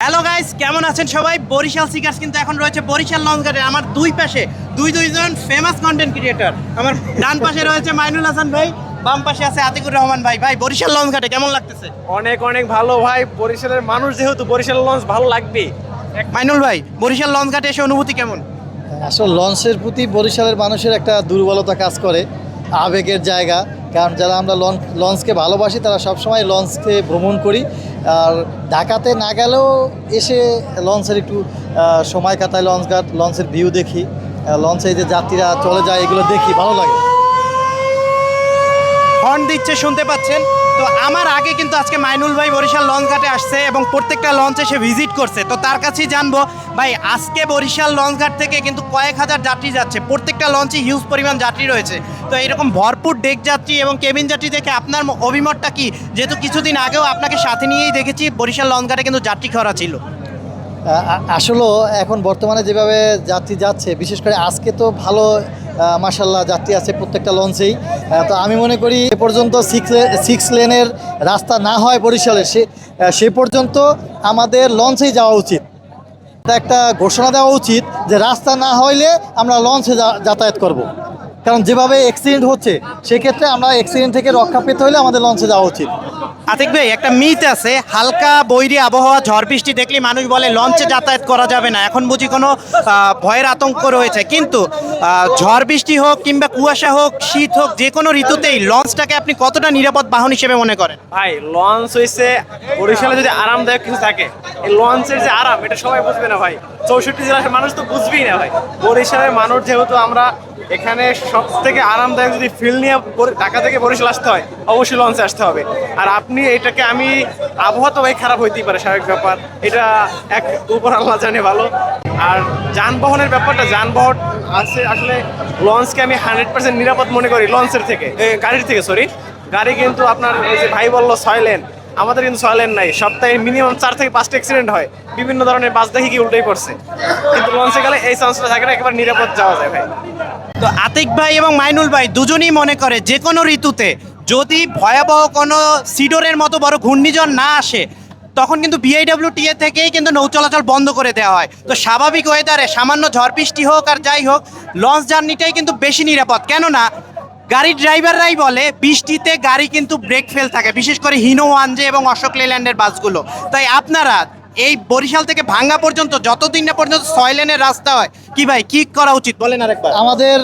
Hello guys কেমন আছেন সবাই? বরিশাল সিকার্স কিন্তু এখন রয়েছে বরিশাল লঞ্চ ঘাটে আমার দুই পাশে দুই দুইজন ফেমাস কন্টেন্ট ক্রিয়েটর আমার ডান পাশে রয়েছে মাইনুল হাসান ভাই বাম পাশে আছে আতিকুর রহমান ভাই। ভাই বরিশাল লঞ্চ ঘাটে কেমন লাগতেছে? অনেক অনেক ভালো ভাই। বরিশালের মানুষ যেহেতু বরিশাল লঞ্চ ভালো লাগবে। মাইনুল ভাই বরিশাল লঞ্চ ঘাটে এসে অনুভূতি কেমন? আসলে লঞ্চের প্রতি বরিশালের মানুষের একটা দুর্বলতা কাজ করে। আবেগের জায়গা কারণ যারা আমরা লঞ্চ লঞ্চকে ভালোবাসি, তারা সবসময় লঞ্চকে ভ্রমণ করি। আর ঢাকাতে না গেলেও এসে লঞ্চের একটু সময় কাটায় লঞ্চ ঘাট লঞ্চের ভিউ দেখি। লঞ্চে যে যাত্রীরা চলে যায়, এগুলো দেখি, ভালো লাগে। হর্ন দিচ্ছে, শুনতে পাচ্ছেন? তো আমার আগে কিন্তু আজকে মাইনুল ভাই বরিশাল লঞ্চ ঘাটে আসছে এবং প্রত্যেকটা লঞ্চে সে ভিজিট করছে। তো তার কাছেই জানব, ভাই, আজকে বরিশাল লঞ্চ ঘাট থেকে কিন্তু কয়েক হাজার যাত্রী যাচ্ছে। প্রত্যেকটা লঞ্চে হিউজ পরিমাণ যাত্রী রয়েছে। তো এরকম ভরপুর ডেক যাত্রী এবং কেবিন যাত্রী দেখে আপনার অভিমতটা কি? যেহেতু কিছুদিন আগেও আপনাকে সাথে নিয়েই দেখেছি, বরিশাল লঞ্চ ঘাটে কিন্তু যাত্রী খরা ছিল। আসলেও এখন বর্তমানে যেভাবে যাত্রী যাচ্ছে, বিশেষ করে আজকে তো ভালো মাসাল্লাহ যাত্রী আছে প্রত্যেকটা লঞ্চেই তো আমি মনে করি এ পর্যন্ত সিক্স সিক্স লেনের রাস্তা না হয় বরিশালে সে সে পর্যন্ত আমাদের লঞ্চেই যাওয়া উচিত একটা ঘোষণা দেওয়া উচিত যে রাস্তা না হইলে আমরা লঞ্চে যাতায়াত করব। কারণ যেভাবে অ্যাক্সিডেন্ট হচ্ছে সেক্ষেত্রে আমরা অ্যাক্সিডেন্ট থেকে রক্ষা পেতে হলে আমাদের লঞ্চে যাওয়া উচিত। আতিক ভাই একটা মিথ আছে হালকা বৈরী আবহাওয়া ঝড় বৃষ্টি দেখলে মানুষ বলে লঞ্চে যাতায়াত করা যাবে না। এখন বুঝি কোনো ভয়ের আতঙ্ক রয়েছে। কিন্তু ঝড় বৃষ্টি হোক কিংবা কুয়াশা হোক শীত হোক যে কোনো ঋতুতেই লঞ্চটাকে আপনি কতটা নিরাপদ বাহন হিসেবে মনে করেন? ভাই লঞ্চ হয়েছে বরিশালে যদি আরামদায়ক কিছু থাকে এই লঞ্চের যে আরাম এটা সবাই বুঝবে না ভাই। চৌষট্টি জেলার মানুষ তো বুঝবেই না ভাই। বরিশালের মানুষ যেহেতু আমরা এখানে সব থেকে আরামদায়ক যদি ফিল নিয়ে ঢাকা থেকে বরিশাল আসতে হয়, অবশ্যই লঞ্চে আসতে হবে। আর আপনি এটাকে আমি, আবহাওয়া তো ভাই খারাপ হইতেই পারে, স্বাভাবিক ব্যাপার। এটা এক উপর আল্লাহ জানে ভালো। আর যানবাহনের ব্যাপারটা, যানবাহন আছে আসলে লঞ্চকে আমি হান্ড্রেড পার্সেন্ট নিরাপদ মনে করি লঞ্চের থেকে গাড়ির থেকে সরি গাড়ি কিন্তু আপনার এই যে ভাই বলল ছয় লেন আমাদের কিন্তু ছয় নাই। সপ্তাহে মিনিমাম চার থেকে পাঁচটা অ্যাক্সিডেন্ট হয়। বিভিন্ন ধরনের বাস দেখি কি উল্টেই পড়ছে কিন্তু লঞ্চে গেলে এই চান্সটা থাকে একেবারে নিরাপদ যাওয়া যায় ভাই। তো আতিক ভাই এবং মাইনুল ভাই দুজনেই মনে করে যে কোনো ঋতুতে যদি ভয়াবহ কোনো সিডোরের মতো বড় ঘূর্ণিঝড় না আসে, তখন কিন্তু বিআইডব্লিউটিএ থেকেই কিন্তু নৌ চলাচল বন্ধ করে দেওয়া হয়। তো স্বাভাবিক ওয়েদারে সামান্য ঝড় বৃষ্টি হোক আর যাই হোক লঞ্চ জার্নিটাই কিন্তু বেশি নিরাপদ। কেননা গাড়ির ড্রাইভাররাই বলে, বৃষ্টিতে গাড়ি কিন্তু ব্রেক ফেল থাকে, বিশেষ করে হিনো ওয়ানজে এবং অশোক লেল্যান্ডের বাসগুলো। তাই আপনারা এই বরিশাল থেকে ভাঙ্গা পর্যন্ত, যতদিন না পর্যন্ত ছয় লেনের রাস্তা হয়, কি ভাই, কি করা উচিত? বলেন আরেকবার। আমাদের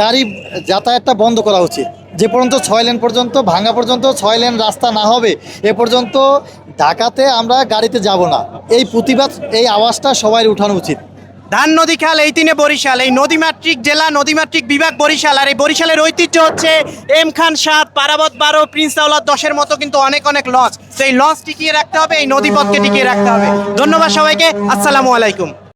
গাড়ি যাতায়াতটা বন্ধ করা উচিত। যে পর্যন্ত ছয় লেন পর্যন্ত ভাঙা পর্যন্ত ছয় লেন রাস্তা না হবে, এ পর্যন্ত ঢাকাতে আমরা গাড়িতে যাব না। এই প্রতিবাদ, এই আওয়াজটা সবাই উঠানো উচিত। ধান নদী খাল, এই তিনে বরিশাল, এই নদীমাত্রিক জেলা নদীমাত্রিক বিভাগ বরিশাল, আর এই বরিশালের ঐতিহ্য হচ্ছে এম খান সাত, পারাবত বারো প্রিন্স আওলাদ দশের মতো কিন্তু অনেক অনেক লঞ্চ সেই লঞ্চ টিকিয়ে রাখতে হবে, এই নদীপথকে টিকিয়ে রাখতে হবে। ধন্যবাদ সবাইকে, আসসালামু আলাইকুম।